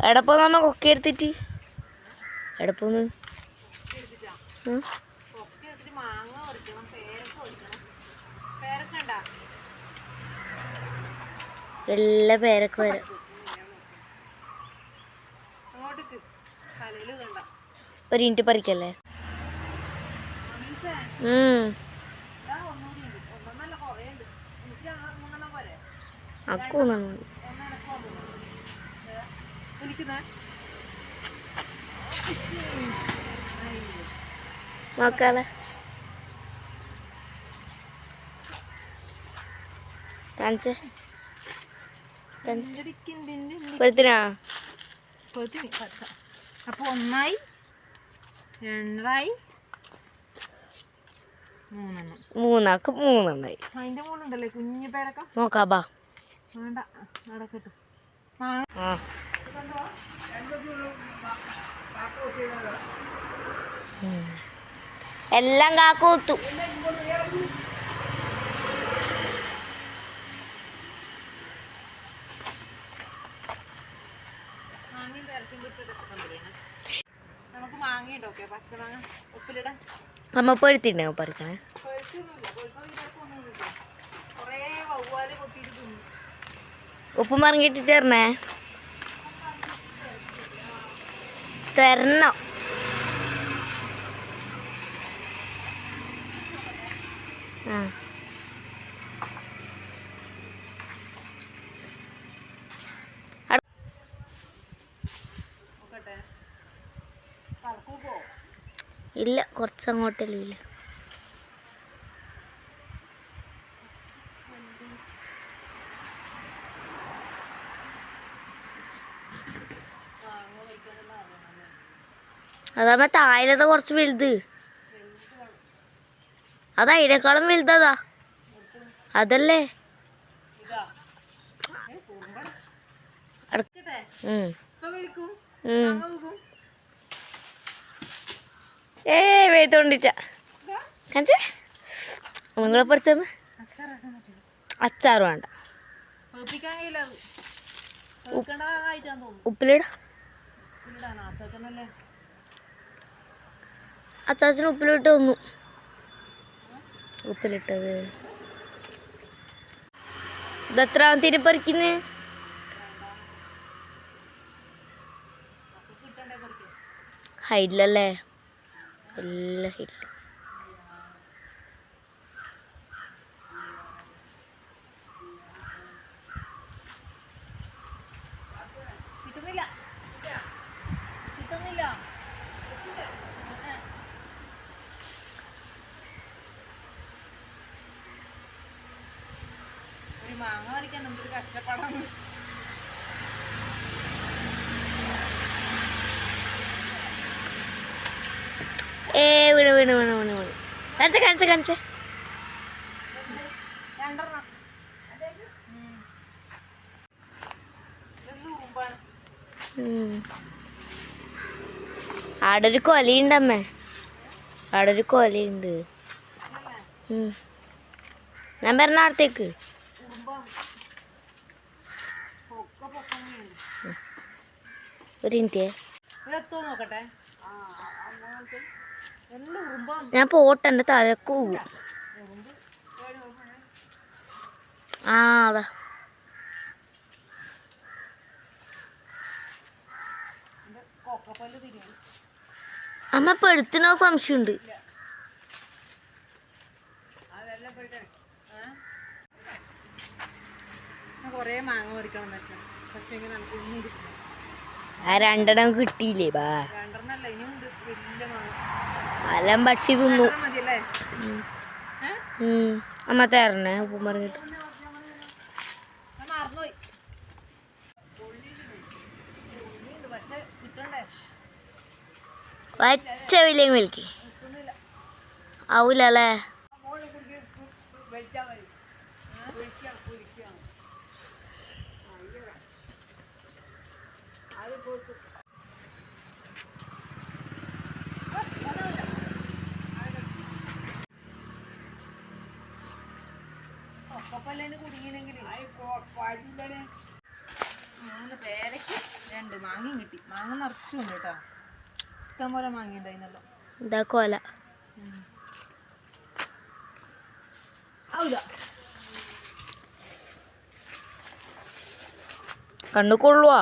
എവിടെ പോന്ന് നമ്മ കൊക്കെ എടുത്തിട്ട്. എടപ്പോന്ന് എല്ലാ പേരൊക്കെ വരാം. ഒരു ഇന്റ് പറിക്കല്ലേ? മീസേ ഉം ഇതാ ഒന്നുകൂടി ഉണ്ട് ഒന്നൊന്നല്ല കുറേ ഉണ്ട് എനിക്ക് ഞങ്ങൾ മൂന്നെണ്ണം പോരെ അക്കൂന്നാണ് ഒന്നെനക്കോ വിളിക്കുന്നേ നോക്കാലേ. കാണിച്ചേ അപ്പൊ ഒന്നായി രണ്ടായി മൂന്നാക്ക് മൂന്നെണ്ണായി. അതിന്റെ മൂന്നുണ്ടല്ലേ കുഞ്ഞു പേരൊക്കെ? നോക്കാ ബാ. വേണ്ട അവിടെ കിട്ടും ആ. എല്ലാം കാക്കൂത്തു മാങ്ങയും പേരക്കയും പിടിച്ചതൊക്കെ കൊണ്ടുവരണേ നമുക്ക് മാങ്ങയുണ്ടോ തരണം. ആ. ഇല്ല കുറച്ചങ്ങോട്ടല്ലേ ഇല്ല അതാകുമ്പോ താഴത്തെ കുറച്ച് വലുത്. അത് അതിനേക്കാളും വലുതാ അതല്ലേ? ഏ വേത്തോണ്ടിച്ച കാണിച്ചേ? നിങ്ങളെ പറിച്ച? അച്ചാറ് വേണ്ട. ഉപ്പിലിടാ. അച്ചാച്ചന് ഉപ്പിലിട്ട് തന്നു. ഉപ്പിലിട്ടത്. ഇതെത്രാമത്തേന് പറിക്കുന്നേ അപ്പൊ കിട്ടണ്ടേ പറിക്കാൻ ഹൈറ്റിലല്ലേ എല്ലാ ഹൈറ്റിൽ മാങ്ങ പറിക്കാൻ എന്തൊരു കഷ്ടപ്പാടാണ്. ഏ വീണ് വീണ് വീണ് വീണ് വീണ്. കാണിച്ച കാണിച്ച കാണിച്ച. രണ്ടെണ്ണം. ഉം. ഇതെന്ത് ഉറുമ്പാണ് ആടെ ഒരു കൊലയുണ്ടമ്മേ ആടെ ഒരു കൊലയുണ്ട്. ഞാൻ പറഞ്ഞ അടുത്തേക്ക് ഒരു മിനിറ്റ്. ഞാൻ പോട്ടെ എന്റെ തലക്ക് പോകും ആ അതാ. അമ്മ പെടുത്തിനോ സംശയമുണ്ട്. അതെല്ലാം കുറേ മാങ്ങ പറിക്കണം എന്ന് വെച്ചാൽ പക്ഷേ നമുക്ക് ആ രണ്ടെണ്ണം കിട്ടിയില്ലേ? ബാ. രണ്ടെണ്ണല്ല ഇനിയുണ്ട് വലിയ മാങ്ങ. എല്ലാം പക്ഷി തിന്നു. രണ്ടെണ്ണം മതിയല്ലേ? ഉം. അമ്മ തരണേ ഉപ്പും പറഞ്ഞിട്ട്. ഞാൻ മറന്നുപോയി. പക്ഷെ കിട്ടണ്ടേ? വലിയ മിൽക്ക് കിട്ടുന്നില്ല. ആവൂല അല്ലേ? വെച്ചാൽ മതി. പൊരിക്കാം പൊരിക്കാം മൂന്ന് പേരയ്ക്ക് രണ്ട് മാങ്ങയും കിട്ടി മാങ്ങ നിറച്ചും ഉണ്ട് കേട്ടോ ഇഷ്ടം പോലെ മാങ്ങ ഉണ്ടായിരുന്നല്ലോ ഇതാ കൊല. ആവില്ല കണ്ണു കൊള്ളുവാ